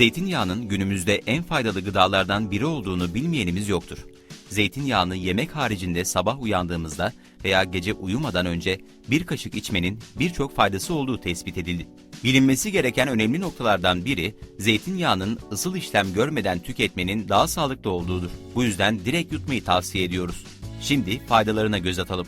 Zeytinyağının günümüzde en faydalı gıdalardan biri olduğunu bilmeyenimiz yoktur. Zeytinyağını yemek haricinde sabah uyandığımızda veya gece uyumadan önce bir kaşık içmenin birçok faydası olduğu tespit edildi. Bilinmesi gereken önemli noktalardan biri, zeytinyağının ısıl işlem görmeden tüketmenin daha sağlıklı olduğudur. Bu yüzden direkt yutmayı tavsiye ediyoruz. Şimdi faydalarına göz atalım.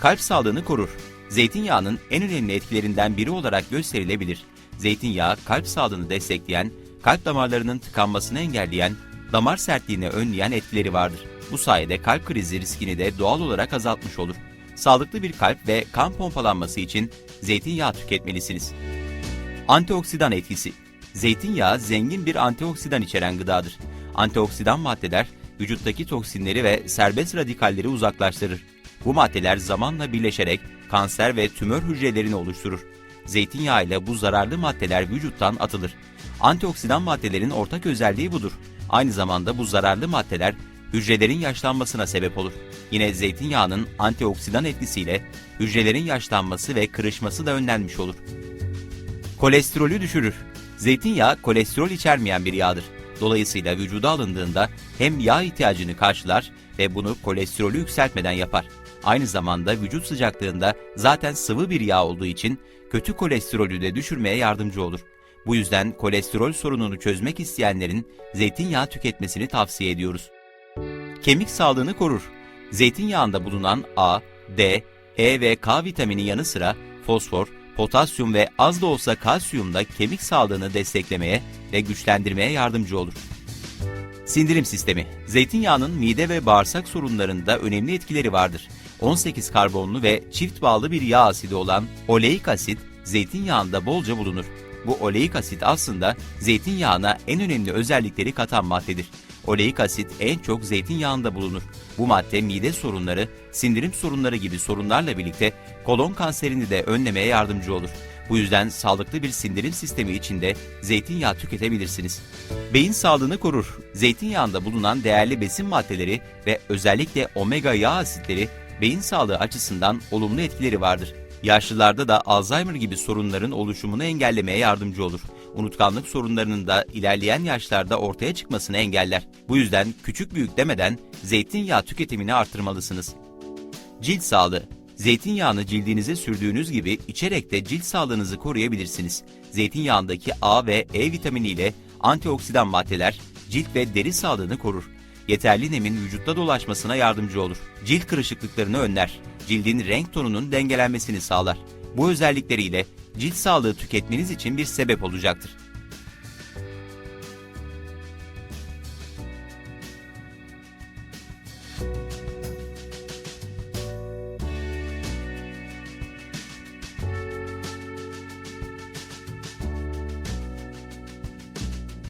Kalp sağlığını korur. Zeytinyağının en önemli etkilerinden biri olarak gösterilebilir. Zeytinyağı kalp sağlığını destekleyen, kalp damarlarının tıkanmasını engelleyen, damar sertliğini önleyen etkileri vardır. Bu sayede kalp krizi riskini de doğal olarak azaltmış olur. Sağlıklı bir kalp ve kan pompalanması için zeytinyağı tüketmelisiniz. Antioksidan etkisi. Zeytinyağı zengin bir antioksidan içeren gıdadır. Antioksidan maddeler vücuttaki toksinleri ve serbest radikalleri uzaklaştırır. Bu maddeler zamanla birleşerek kanser ve tümör hücrelerini oluşturur. Zeytinyağı ile bu zararlı maddeler vücuttan atılır. Antioksidan maddelerin ortak özelliği budur. Aynı zamanda bu zararlı maddeler hücrelerin yaşlanmasına sebep olur. Yine zeytinyağının antioksidan etkisiyle hücrelerin yaşlanması ve kırışması da önlenmiş olur. Kolesterolü düşürür. Zeytinyağı kolesterol içermeyen bir yağdır. Dolayısıyla vücuda alındığında hem yağ ihtiyacını karşılar ve bunu kolesterolü yükseltmeden yapar. Aynı zamanda vücut sıcaklığında zaten sıvı bir yağ olduğu için kötü kolesterolü de düşürmeye yardımcı olur. Bu yüzden kolesterol sorununu çözmek isteyenlerin zeytinyağı tüketmesini tavsiye ediyoruz. Kemik sağlığını korur. Zeytinyağında bulunan A, D, E ve K vitamini yanı sıra fosfor, potasyum ve az da olsa kalsiyum da kemik sağlığını desteklemeye ve güçlendirmeye yardımcı olur. Sindirim sistemi. Zeytinyağının mide ve bağırsak sorunlarında önemli etkileri vardır. 18 karbonlu ve çift bağlı bir yağ asidi olan oleik asit zeytinyağında bolca bulunur. Bu oleik asit aslında zeytinyağına en önemli özellikleri katan maddedir. Oleik asit en çok zeytinyağında bulunur. Bu madde mide sorunları, sindirim sorunları gibi sorunlarla birlikte kolon kanserini de önlemeye yardımcı olur. Bu yüzden sağlıklı bir sindirim sistemi içinde zeytinyağı tüketebilirsiniz. Beyin sağlığını korur. Zeytinyağında bulunan değerli besin maddeleri ve özellikle omega yağ asitleri beyin sağlığı açısından olumlu etkileri vardır. Yaşlılarda da Alzheimer gibi sorunların oluşumunu engellemeye yardımcı olur. Unutkanlık sorunlarının da ilerleyen yaşlarda ortaya çıkmasını engeller. Bu yüzden küçük büyük demeden zeytinyağı tüketimini artırmalısınız. Cilt sağlığı. Zeytinyağını cildinize sürdüğünüz gibi içerek de cilt sağlığınızı koruyabilirsiniz. Zeytinyağındaki A ve E vitamini ile antioksidan maddeler cilt ve deri sağlığını korur. Yeterli nemin vücutta dolaşmasına yardımcı olur. Cilt kırışıklıklarını önler. Cildin renk tonunun dengelenmesini sağlar. Bu özellikleriyle cilt sağlığı tüketmeniz için bir sebep olacaktır.